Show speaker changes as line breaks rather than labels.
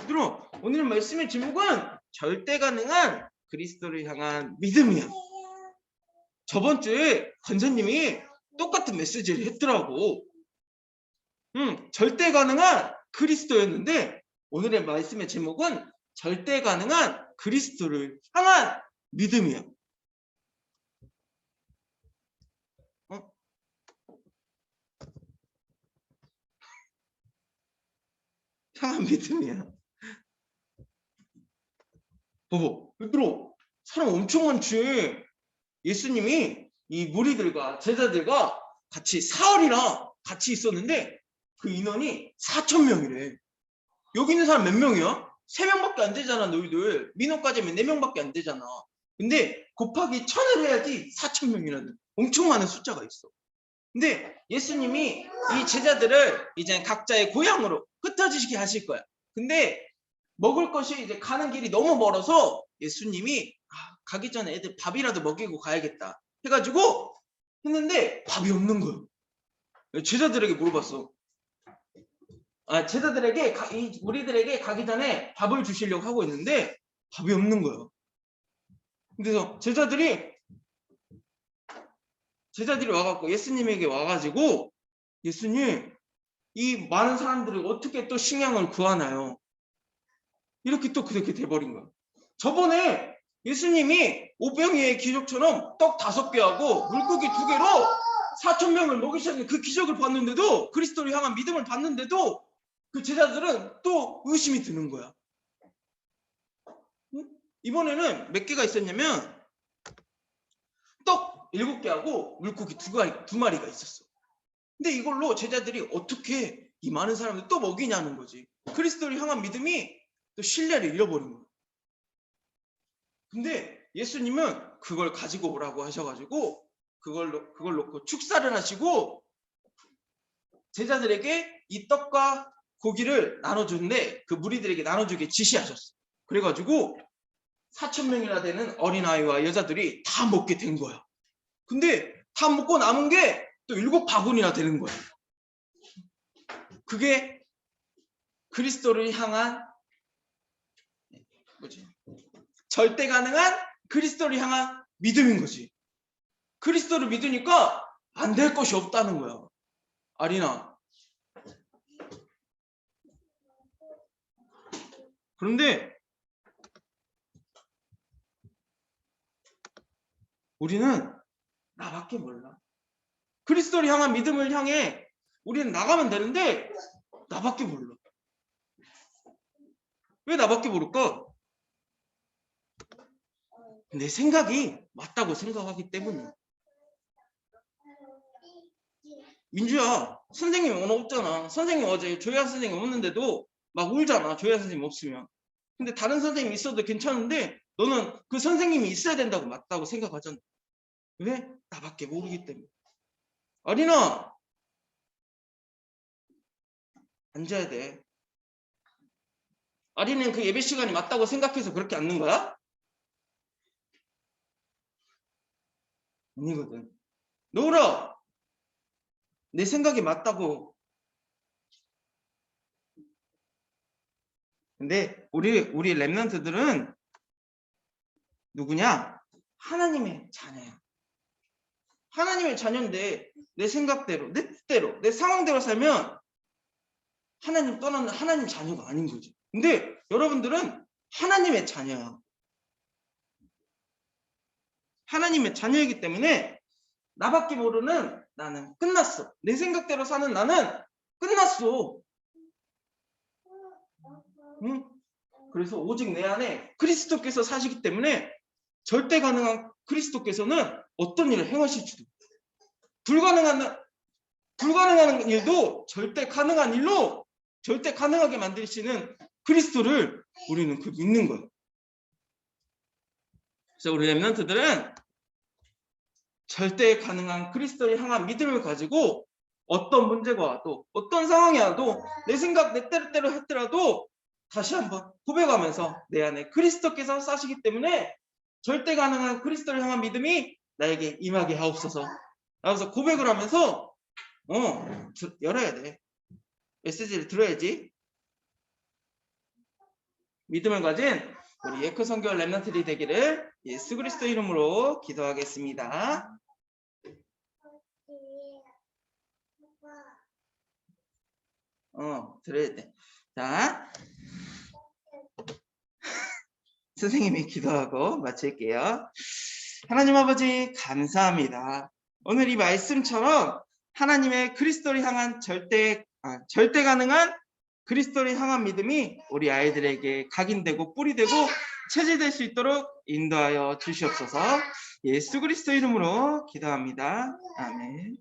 얘들아 오늘 말씀의 제목은 절대 가능한 그리스도를 향한 믿음이야. 저번 주에 권사님이 똑같은 메시지를 했더라고. 음, 절대 가능한 그리스도였는데 오늘의 말씀의 제목은 절대 가능한 그리스도를 향한 믿음이야. 향한 믿음이야. 보고, 얘들아, 사람 엄청 많지. 예수님이 이 무리들과 제자들과 같이 사흘이나 같이 있었는데 그 인원이 4천 명이래. 여기 있는 사람 몇 명이야? 3명밖에 안 되잖아, 너희들. 민호까지 하면 4명밖에 안 되잖아. 근데 곱하기 천을 해야지 4천 명이라는 엄청 많은 숫자가 있어. 근데 예수님이 이 제자들을 이제 각자의 고향으로 흩어지시게 하실 거야. 근데 먹을 것이 이제 가는 길이 너무 멀어서 예수님이 아, 가기 전에 애들 밥이라도 먹이고 가야겠다 해가지고 했는데 밥이 없는 거예요. 제자들에게 물어봤어. 아, 제자들에게 가- 이 우리들에게 가기 전에 밥을 주시려고 하고 있는데 밥이 없는 거예요. 그래서 제자들이 제자들이 와갖고 예수님에게 와가지고 예수님 이 많은 사람들이 어떻게 또 식량을 구하나요? 이렇게 또 그렇게 돼버린 거예요. 저번에 예수님이 오병이의 기적처럼 떡 다섯 개하고 물고기 두 개로 4천 명을 먹이셨는 그 기적을 봤는데도 그리스도를 향한 믿음을 봤는데도 그 제자들은 또 의심이 드는 거야. 응? 이번에는 몇 개가 있었냐면 떡 일곱 개하고 물고기 두, 가, 두 마리가 있었어. 근데 이걸로 제자들이 어떻게 이 많은 사람들 또 먹이냐는 거지. 그리스도를 향한 믿음이 또 신뢰를 잃어버린 거야. 근데 예수님은 그걸 가지고 오라고 하셔가지고 그걸로 그걸 놓고 축사를 하시고 제자들에게 이 떡과 고기를 나눠줬는데 그 무리들에게 나눠주게 지시하셨어. 그래가지고 4천 명이나 되는 어린아이와 여자들이 다 먹게 된 거야. 근데 다 먹고 남은 게 또 일곱 바구니나 되는 거야. 그게 그리스도를 향한 뭐지? 절대 가능한 그리스도를 향한 믿음인 거지. 그리스도를 믿으니까 안 될 것이 없다는 거야. 아리나. 그런데 우리는 나밖에 몰라. 그리스도를 향한 믿음을 향해 우리는 나가면 되는데 나밖에 몰라. 왜 나밖에 모를까? 내 생각이 맞다고 생각하기 때문이야. 민주야, 선생님 오늘 없잖아. 선생님 어제 조야 선생님 없는데도 막 울잖아. 조야 선생님 없으면. 근데 다른 선생님 있어도 괜찮은데 너는 그 선생님이 있어야 된다고 맞다고 생각하잖아. 왜? 나밖에 모르기 때문에. 아리나! 앉아야 돼. 아리는 그 예배 시간이 맞다고 생각해서 그렇게 앉는 거야? 아니거든. 노라! 내 생각이 맞다고. 근데 우리 우리 랩런트들은 누구냐? 하나님의 자녀야. 하나님의 자녀인데 내 생각대로, 내 뜻대로, 내 상황대로 살면 하나님 떠나는 하나님 자녀가 아닌 거지. 근데 여러분들은 하나님의 자녀야. 하나님의 자녀이기 때문에 나밖에 모르는 나는 끝났어. 내 생각대로 사는 나는 끝났어. 응? 그래서 오직 내 안에 그리스도께서 사시기 때문에 절대 가능한 그리스도께서는 어떤 일을 행하실지도 불가능한 불가능한 일도 절대 가능한 일로 절대 가능하게 만드시는 그리스도를 우리는 그 믿는 거예요. 그래서 우리 랩런트들은 절대 가능한 그리스도를 향한 믿음을 가지고 어떤 문제가 와도 어떤 상황이 와도 내 생각 내 때로때로 했더라도 다시 한번 고백하면서 내 안에 그리스도께서 사시기 때문에 절대 가능한 그리스도를 향한 믿음이 나에게 임하게 하옵소서. 그래서 고백을 하면서 어 들- 열어야 돼. 메시지를 들어야지. 믿음을 가진 우리 예크 성교 랩런트리 되기를 예수 그리스도 이름으로 기도하겠습니다. 어, 들어야 돼. 자, 선생님이 기도하고 마칠게요. 하나님 아버지 감사합니다. 오늘 이 말씀처럼 하나님의 그리스도를 향한 절대 아, 절대 가능한 그리스도를 향한 믿음이 우리 아이들에게 각인되고 뿌리되고 체질될 수 있도록 인도하여 주시옵소서. 예수 그리스도 이름으로 기도합니다. 아멘.